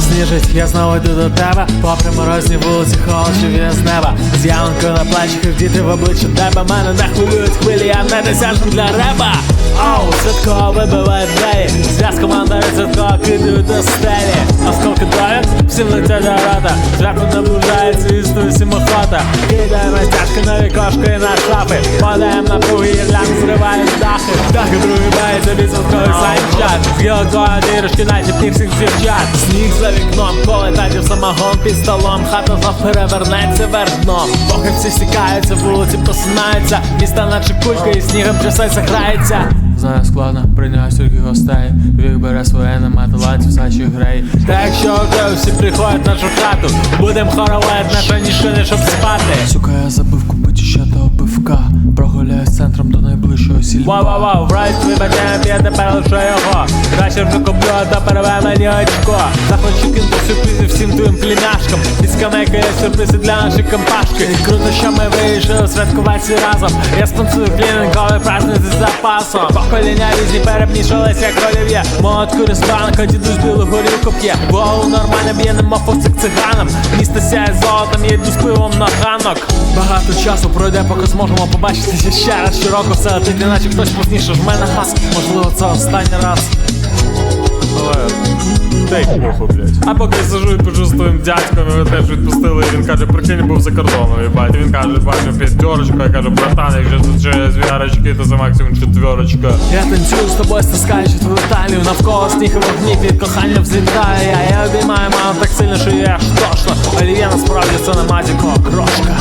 Сніжить, я знову йду до тебе. Попри морозні вулиці, холод від з неба. З ямонкою на плечах, діти в обличчя тебе. Мене не хвилюють хвилі, я не досяжний для реба. Оу, святково вибиває двері. Зв'яз командари святково кидають до стелі. Осколки долі, всім летять до рота. Зверху наближається істою сімохота. Кидаємо стяжки на вікошки і на шафи Падаємо на пуги, від З гілок твоя дірочки всіх дівчат Сніг за вікном, коли татів самогон під столом. Хата знов перевернеться вверх дном. Поки всі стікаються, вулиці просинаються Міста наче кулька і снігом трясеться, грається Знаю, складно прийняти стільки гостей. Вік бере своє, нема талантів, сачі грей Та якщо вже всі приходять в нашу хату Будем хоровати наша ніщо не щоб спати. Сука, я забив купити ще того Вау, вау, вау, врайт вибачаємо, я тепер лише його. Краще вже куплю, а то переве мені очко. Захочу кинути сюрпризи всім твоїм племяшкам. Від скамейка є сюрпризи для нашої компашки. Круто, що ми вирішили святкувати разом. Я спонсую клінінговий праздник з запасом. Покоління різні перемішались, як олів'є Молодку ресторанка, дідусь білу горілку п'є. Голову нормально б'є, нема фоксик циганам Місто сяє золотом, я йду з пивом на ганок Багато часу пройде, поки зможемо побачитися ще раз Щороку все летить, неначе хтось вкусніше ж мене газ Можливо, це останній раз блядь. А поки я сижу і пишу з твоїм дядьком, його теж відпустили, і він каже, прикинь, був за кордоном, їбать. І він каже, бачу п'ятерочку, я кажу, братан, якщо тут ще зв'ярочки, то це максимум четверочка. Я танцюю з тобою, стискаючи твою талію Навколо сніг і вогні від кохання взлітаю я Я обіймаю маму так сильно, що я аж тошно це не матіко, крошка